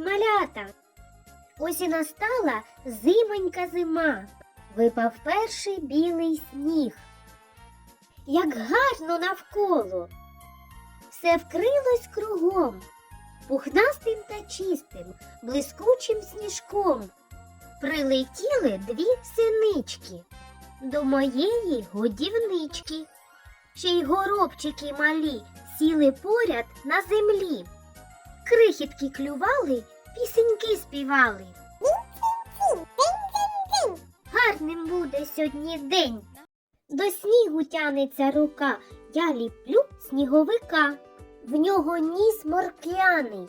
малята! Ось і настала зимонька зима. Випав перший білий сніг. Як гарно навколо. Все вкрилось кругом, пухнастим та чистим, блискучим сніжком. Прилетіли дві синички до моєї годівнички. Ще й горобчики малі сіли поряд на землі. Крихітки клювали, пісеньки співали. Гарним буде сьогодні день. До снігу тянеться рука, я ліплю сніговика. В нього ніс моркляний,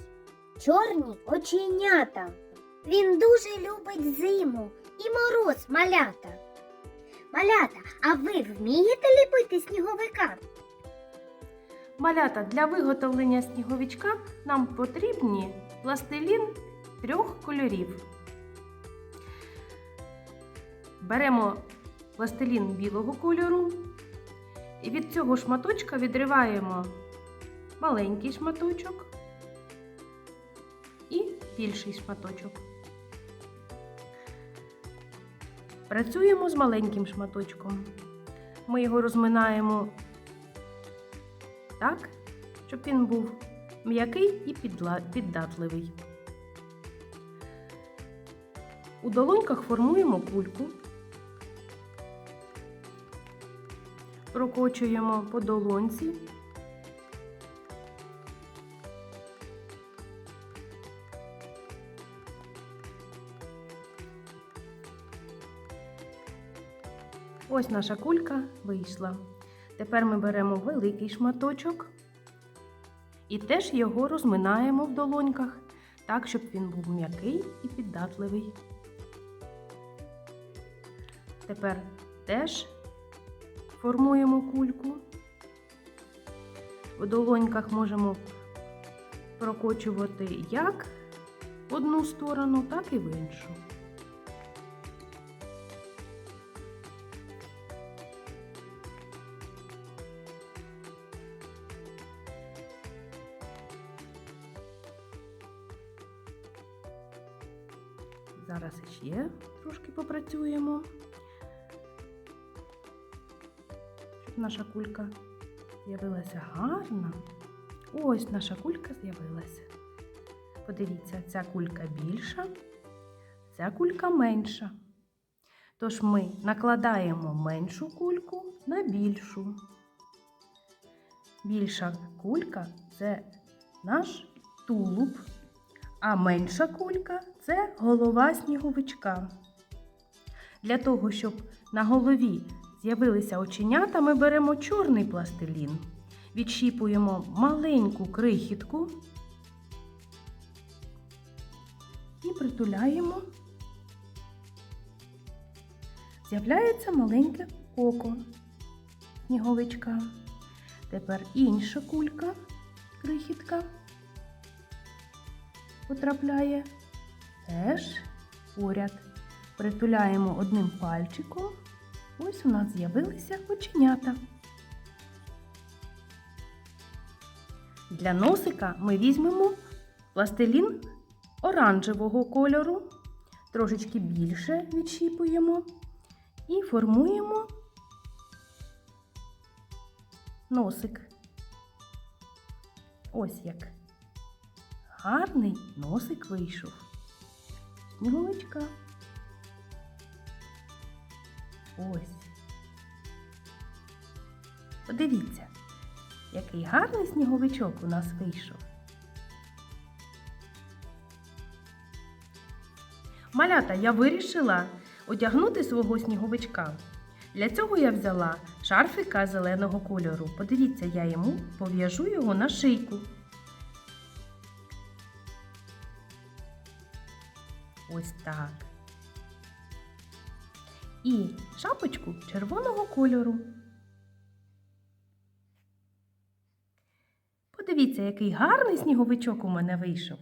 чорні оченята. Він дуже любить зиму і мороз малята. Малята, а ви вмієте ліпити сніговика? Малята для виготовлення сніговичка нам потрібні пластилін трьох кольорів. Беремо пластилін білого кольору і від цього шматочка відриваємо маленький шматочок і більший шматочок. Працюємо з маленьким шматочком. Ми його розминаємо так, щоб він був м'який і піддатливий. У долоньках формуємо кульку, прокочуємо по долонці. Ось наша кулька вийшла. Тепер ми беремо великий шматочок і теж його розминаємо в долоньках, так, щоб він був м'який і піддатливий. Тепер теж формуємо кульку. В долоньках можемо прокочувати як в одну сторону, так і в іншу. Зараз ще трошки попрацюємо, щоб наша кулька з'явилася гарна. Ось наша кулька з'явилася. Подивіться, ця кулька більша, ця кулька менша. Тож ми накладаємо меншу кульку на більшу. Більша кулька це наш тулуб, а менша кулька це голова сніговичка. Для того, щоб на голові з'явилися оченята, ми беремо чорний пластилін, відщіпуємо маленьку крихітку і притуляємо. З'являється маленьке око сніговичка. Тепер інша кулька, крихітка потрапляє теж поряд. Притуляємо одним пальчиком. Ось у нас з'явилися оченята. Для носика ми візьмемо пластилін оранжевого кольору, трошечки більше відщіпуємо і формуємо носик. Ось як гарний носик вийшов. Сніговичка. Ось. Подивіться, який гарний сніговичок у нас вийшов. Малята, я вирішила одягнути свого сніговичка. Для цього я взяла шарфика зеленого кольору. Подивіться, я йому пов'яжу його на шийку. Ось так. І шапочку червоного кольору. Подивіться, який гарний сніговичок у мене вийшов.